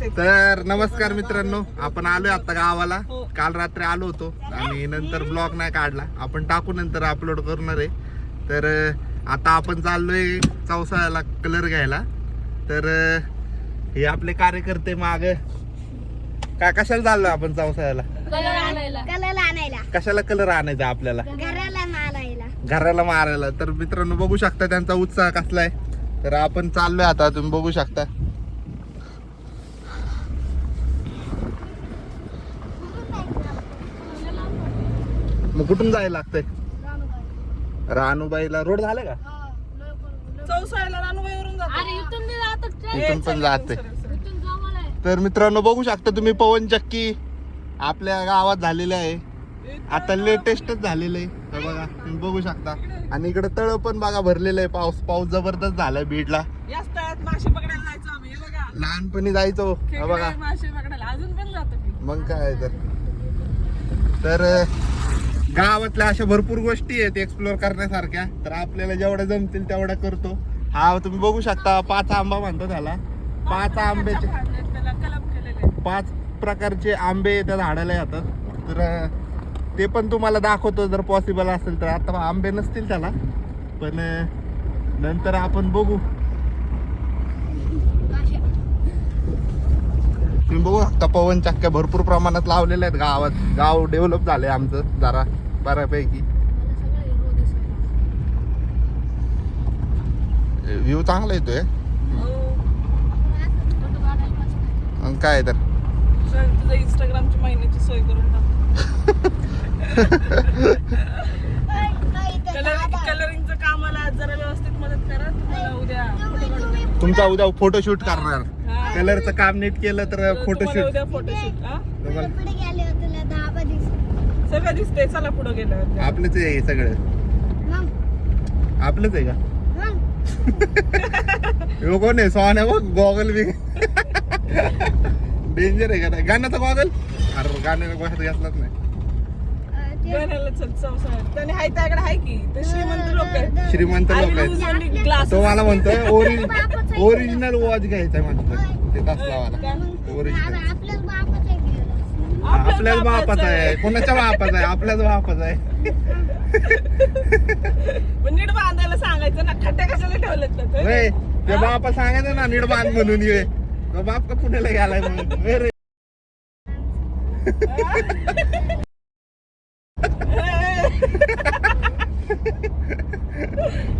तर नमस्कार मित्रांनो आपण आलोय आता गावाला. काल रात्री आलो होतो आणि नंतर ब्लॉग नाही काढला. आपण टाकू नंतर अपलोड करणार आहे. तर आता आपण चाललोय चौसाळ्याला कलर घ्यायला. तर हे आपले कार्यकर्ते माग. काय कशाला चाललोय आपण चौसाळ्याला? कलर आणायला. कलर आणायला. कशाला कलर आणायचा आपल्याला? घराला मारायला. घराला मारायला. तर मित्रांनो बघू शकता त्यांचा उत्साह कसला आहे. तर आपण चाललोय आता तुम्ही बघू शकता. मग कुठून जायला लागतंय? रानूबाईला. रोड झाले का? चौसाळ्याला रानूबाईवरून जातो. अरे इथून नाही जात ट्रेन इथून पण जाते. इथून जवळ आहे. तर मित्रांनो बघू शकता तुम्ही पवन चक्की. आपल्या गावात झालेले आहे. आता लेटेस्टच झालेलं आहे. तर बघा तुम्ही बघू शकता. आणि इकडे तळ पण बघा भरलेलं आहे. पाऊस पाऊस जबरदस्त झालाय बीडला. या स्थळात मासे पकडायला जायचो आम्ही हे बघा. लहानपणी जायचो. हा बघा. खेकडे, मासे पकडायला. अजून पण जातो की मग काय तर. तर अं, गावातल्या अशा भरपूर गोष्टी आहेत एक्सप्लोअर करण्यासारख्या. तर आपल्याला जेवढ्या जमतील तेवढ्या करतो. हा तुम्ही बघू शकता पाच आंबा म्हणतो त्याला. पाच आंब्याचे पाच प्रकारचे आंबे त्या झाडाला येतात. तर ते पण तुम्हाला दाखवतो जर पॉसिबल असेल तर. आता आंबे नसतील त्याला. पण नंतर आपण बघू. तुम्ही बघू शकता पवन चक्क्या भरपूर प्रमाणात लावलेल्या आहेत गावात. गाव डेव्हलप झालंय आमचं जरा. बऱ्यापैकी. व्ह्यू चांगला येतोय. मग काय तर. चल तुझं इंस्टाग्रामची महिन्याची सोय करून टाक. कलर कलरिंगचं कामाला जरा व्यवस्थित मदत करा तुम्हाला उद्या तुमचा उद्या फोटोशूट करणार. हा. कलरचं काम नीट केलं तर फोटोशूट उद्या फोटोशूट हा पुढे पुढे गेले होते तुला दहा दिवस सगळं दिसतंय चला पुढे गेल्यावर आपलंच आहे हे सगळं. आपलंच आहे का? ह्यो कोण आहे? सोन्या बघ गॉगल बी. डेंजर आहे का गाण्याचा गॉगल अरे गाण्याचा गॉगल घेतलाच नाही. अं, ते- गाण्याला चल चौसाळ्यात त्याने हाय त्याकडे हाय की? ते श्रीमंत लोक आहेत. श्रीमंत लोक. तो मला म्हणतोय ओरिजिनल ओरिजिनल वॉच घ्यायचा म्हणतोय ते तसलावाला मग? ओरिजिनल आहे गेलं. आपल्याच बापाचा आहे. कोणाच्या बापाचा आहे? आपल्याच बापाचा आहे. पण नीट बांधायला सांगायचं ना. खड्ड्या कशाला ठेवलेत ना ते? बापा सांगायचं ना नीट बांध म्हणून ये. तो बाप का पुण्याला गेलाय होय रे.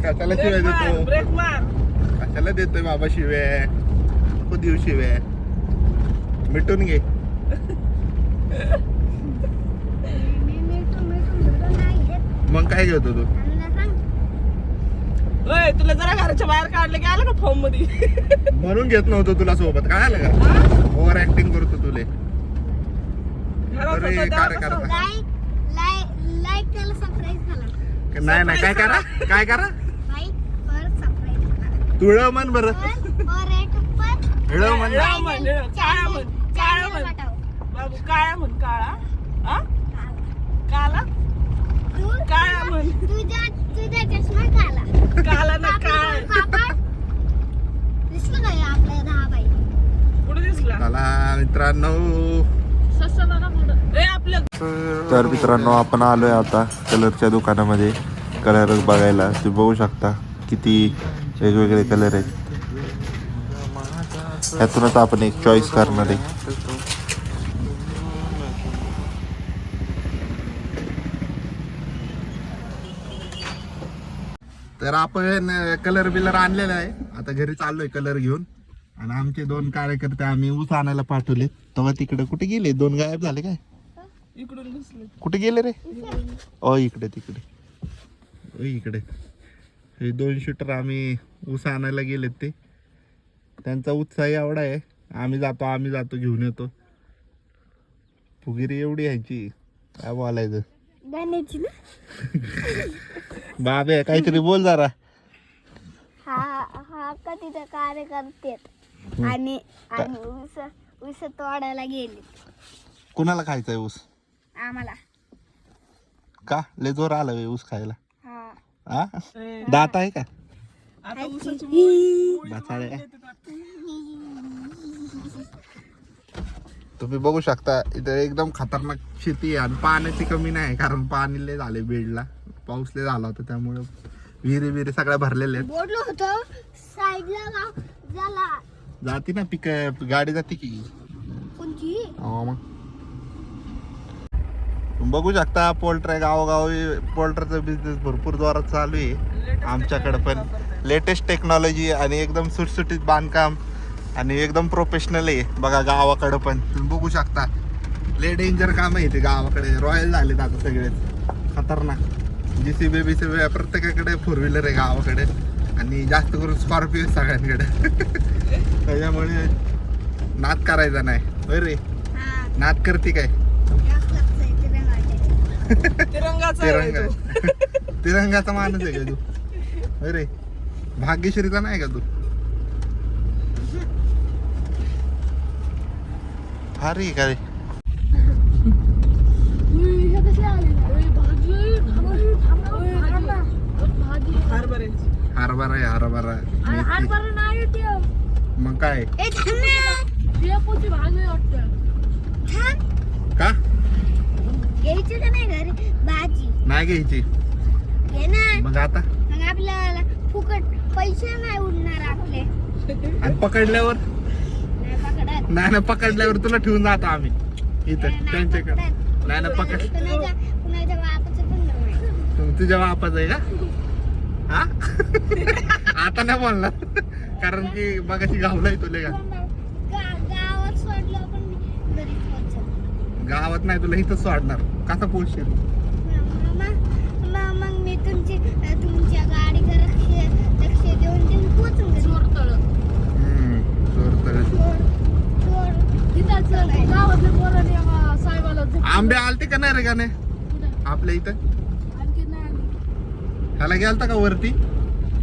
कशाला शिवाय ब्रेक मार देतो ब्रेक मार. कशाला देतोय बाबा शिव्या? नको देऊ शिव्या? मिटून घे मी मिठून मिठून मिठून नाही घेत. मग काय घेतो तू. ओय तुला जरा घराच्या बाहेर काढलं की आलं का फॉर्ममध्ये म्हणून घेत नव्हतो तुला सोबत. काय आलं का? ओव्हर ऍक्टिंग करतो तुले. अरे, काय करता? नाही नाही काय करा? काय करा? तुळ म्हण बरं. म्हण. म्हण, म्हण? बाबू काळा म्हण काळा. आ? काला? काळा म्हण. चष्मा काला काला ना काळ. दिसलं का आपल्या दहा बाई कुठे दिसला? चला मित्रांनो. सस्सा बघा पुढं ए आपलं. तर मित्रांनो आपण आलोय आता कलरच्या दुकानामध्ये. कलर बघायला. तुम्ही बघू शकता किती वेगवेगळे कलर आहेत. त्यातूनच आपण एक चॉईस करणार आहे. तर आपण कलर बिलर आणलेला आहे. आता घरी चाललोय कलर घेऊन. आणि आमचे दोन कार्यकर्ते आम्ही ऊस आणायला पाठवले. तेव्हा तिकडे कुठे गेले? दोन गायब झाले काय? कुठे गेले रे? ओ इकडे तिकडे. ओ इकडे. हे दोन शूटर आम्ही ऊस आणायला गेलेत ते. त्यांचा उत्साह एवढा आहे. आम्ही जातो आम्ही जातो घेऊन येतो. फुगिरी एवढी ह्याची काय बोलायचं? गाण्याची ना? बाबे काहीतरी बोल जरा. हा हा का तिथे कार्यकर्ते आणि आणि ऊस ऊस तोडायला गेले. कुणाला खायचा आहे ऊस? आम्हाला. का? लय जोर आला वे ऊस खायला. हा. हा दात आहे का? आता उसाची मुळी- दाताळे मुळी- तुम्ही बघू शकता इथं एकदम खतरनाक शेती आहे आणि पाण्याची कमी नाही कारण पाणी लय झाले बीडला. पाऊस लय झाला होता त्यामुळे विहिरी विहिरी सगळ्या भरलेल्या आहेत. जाती ना पिक गाडी जाते की? हो मग. बघू शकता पोल्ट्री गावोगावी पोल्ट्रीचा बिझनेस भरपूर जोरात चालू आहे. आमच्याकडे पण लेटेस्ट टेक्नॉलॉजी आणि एकदम सुटसुटीत बांधकाम. आणि एकदम प्रोफेशनल आहे. बघा गावाकडं पण. तुम्ही बघू शकता. ले डेंजर काम आहे ते गावाकडे. रॉयल झालेत आता सगळे खतरनाक. जी C B B C B प्रत्येकाकडे फोर व्हीलर आहे गावाकडे. आणि जास्त करून स्कॉर्पिओ सगळ्यांकडे. त्याच्यामुळे नाद करायचा नाही. होय रे? हा. नाद करते काय? तिरंगाचे. तिरंगाचा आहे तिरंगा. तो. तिरंगाचा माणूस आहे का तू? होय रे? भाग्यश्रीचा नाही का तू? भारी आहे का रे. हरभरा आहे मग काय? का? घ्यायची का नाही घरी भाजी नाही घ्यायची. घे ना मग आता? मग आपल्याला फुकट पैसे नाही उडणार आपले. आणि पकडल्यावर? नाही ना पकडल्यावर तुला ठेवून जातो आम्ही. इथं त्यांच्याकडे. नाही ना पकड तुझ्या बापाच आहे का? हा? आता नाही बोलणार. कारण की मगाशी गावलाय तुले का गावात नाही तुला इथंच वाढणार कसा पोचशील मग मग मी तुमची तुमच्या गाडीकडे लक्ष लक्ष देऊन तुम्ही पोचून घरी चोर तळ हम्म, चोर तर. चोर चोर तिथं गावातल्या पोराने आम्हा साहेबाला झोप- आंबे आलते का नाही रे गाणे? आपल्या इथं आणखी नाही आली. ह्याला गेलता का वरती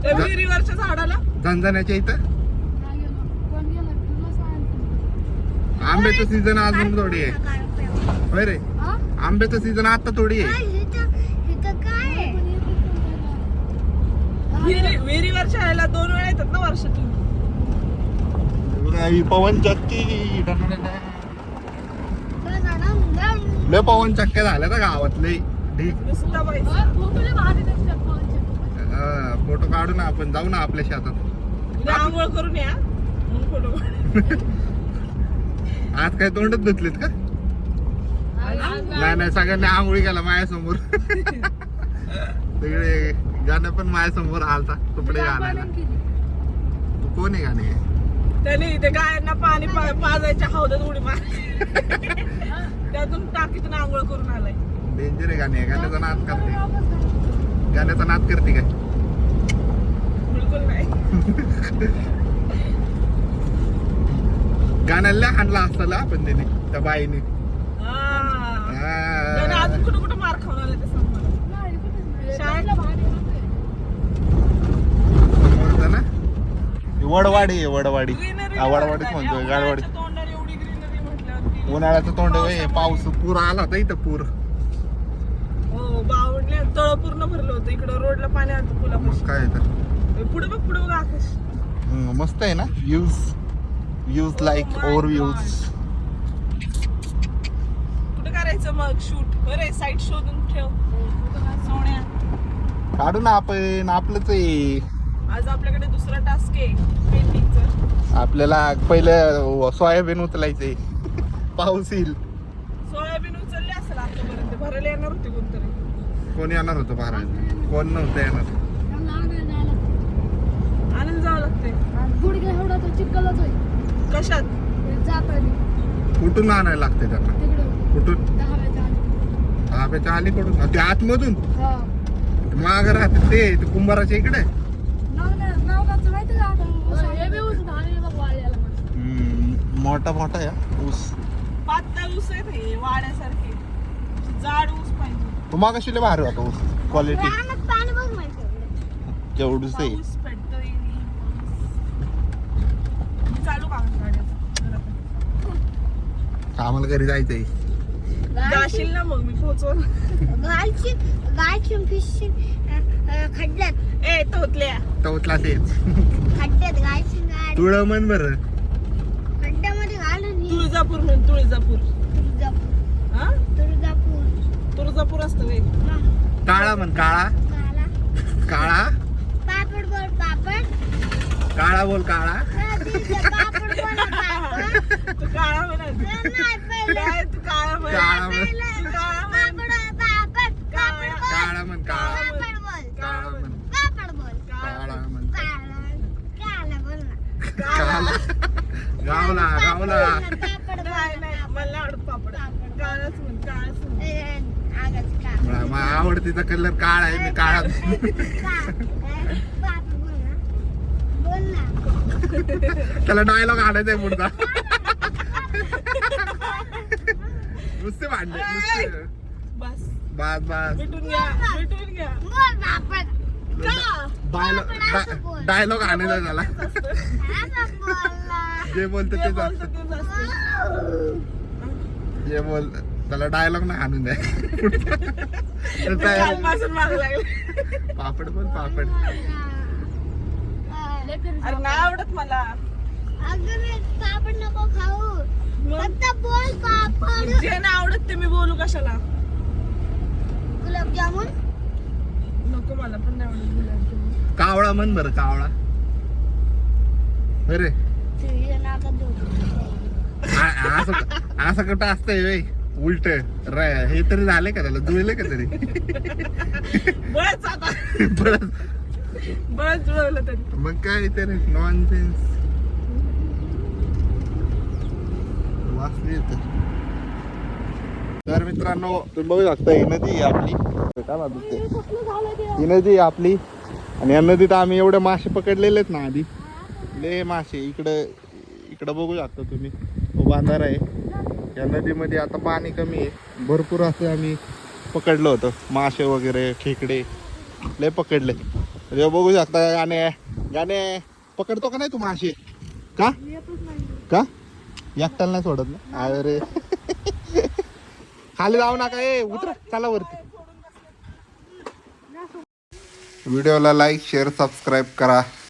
विहिरीवरच्या झाडाला झंझण्याच्या इथं नाही गेलो. कोण गेलं? तुला सांग. आंब्याचं सीझन अजून थोडी आहे होय रे? आंब्याचं सीझन आता थोडी आहे. विहिरी विहिरीवरच्या ह्याला दोन वेळा येतात ना वर्षातून ही पवन चक्की लय पवन चक्क्या झाल्या ना गावातले फोटो. हा, काढू ना आपण जाऊ ना आपल्या शेतात. आंघोळ करून या. आज काय तोंडच धुतलीत का? नाही नाही सगळ्यांनी आंघोळी केला माझ्यासमोर सगळे गाणं पण माझ्यासमोर आलता कपडे घालायला. तू कोण आहे गाणे? त्याने ते गायांना पाणी पाजायच्या हौदात उडी मार त्यातून टाकीतून आंघोळ करून आलाय. डेंजर आहे गाणे. गाण्याचा नाद करते. गाण्याचा नाद करते काय? बिलकुल नाही. गाण्याला हाणला असताना आपण त्याने त्या बाईने. अजून कुठं कुठं मार खाऊन आले ते सांग ना? वडवाडी आहे वडवाडी. वडवाडीच. म्हणतोय गाडवाडी उन्हाळ्याचं तोंड आहे पाऊस पूर आला होता इथं पूर. हो बावडले तळ पूर्ण भरलं होतं. इकडं रोडला पाणी आलं मग पुलापाशी. काय तर. पुढे बघ पुढे बघ आकाश. हम्म, मस्त आहे ना? Views views like my over. Views कुठे करायचं मग? शूट बरे साईट शोधून ठेव. सोन्या. काढू ना आपण आपलंच आहे. आज आपल्याकडे दुसरा टास्क आहे पेंटिंगचा आपल्याला पहिलं सोयाबीन उचलायचंय. पाऊस येईल सोयाबीन उचलले असेल आतापर्यंत भरायला येणार होते कोणतरी कोण येणार होतं भारत कोण नव्हतं येणार. आनंद जावं लागते आणि गुडघे एवढा तो चिखलच होईल कशात जाताना कुठून आणायला लागते त्यांना तिकडं कुठून दहाव्याच्या आधी. दहाव्याच्या अलीकडून ते आतमधून हा. माग राहते ते ते कुंभाराच्या इकडे नाव नाही- नाव गावचं माहिती का आता? हे बी ऊस भारी बघ वाळलेला मस्त. हम्म, मोठा मोठा आहे हा ऊस पातळ ऊस आहेत हे वाड्यासारखे. जाड ऊस पाहिजे. तू लय भारी होता ऊस क्वालिटी रानात पाणी बघ माहिती केवढूच आहे. पाऊस पडतोय मी चालू का गाड्याचं घरात? आम्हाला घरी जायचंय. जाशील ना मग मी पोहोचव गायची गायची फिशची खड्ड्यात. ए तोतल्या. तवतला तेच. खड्ड्यात गायची तुळ मन बर. तुळजापूर म्हणून तुळजापूर. तुळजापूर. हा? तुळजापूर. तुळजापूर असतं वे. काळा म्हण काळा. काला काळा? पापड बोल पापड. काळा बोल काळा. हा, तिथे पापड बोल पापड. तू काळा पहिलं. काय तू काळा म्हण. काळा म्हण. काळा म्हण. काळा म्हण काळा. पापड बोल काळा म्हण. पापड बोल. काळा म्हण. काळा. गावला गावला मला आवडतीचा कलर काळा आहे मी काळा पापड बोल ना बोल ना त्याला डायलॉग आणायचा आहे पुढचा नुसते भांडे नुसते. बस. बास बास. भेटून घ्या भेटून घ्या. बोल पापड का डायलॉग आणायचा ना जे बोलतो तेच असतं असतं जे बोल त्याला डायलॉग नाही आणून द्या. पापड बोल पापड. अरे नाही आवडत मला. अगं मी पापड नको खाऊ. मग? फक्त बोल पापड. जे नाही आवडत ते मी बोलू कशाला? गुलाबजामुन नको मला पण नाही आवडत गुलाबजामुन. कावळा म्हण बरं कावळा. अरे तुझ्या नाकात दूध. आ- असं असं कुठं असतंय वे उलट हे तरी झाले का त्याला? जुळले का तरी? आता. जुळवलं तरी. मग काय तरी? नॉन सेन्स वाचली तर मित्रांनो तुम्ही बघू शकता ही नदी आहे आपली. काय म्हणतात ते? ही नदी आहे आपली. आणि या नदीत आम्ही एवढे मासे पकडलेले आहेत ना आधी. ले मासे. इकडं इकडं बघू शकता तुम्ही. तो बांधारा आहे. या नदीमध्ये आता पाणी कमी आहे. भरपूर असं आम्ही पकडलं होतं. मासे वगैरे खेकडे. लय पकडले. हे बघू शकता गाणे गाणे पकडतो का नाही तू मासे? का? का? एकट्याला नाही सोडत ना? अरे. खाली जाऊ नका ए उतर. चला वरती. व्हिडिओला लाईक शेअर सबस्क्राईब करा.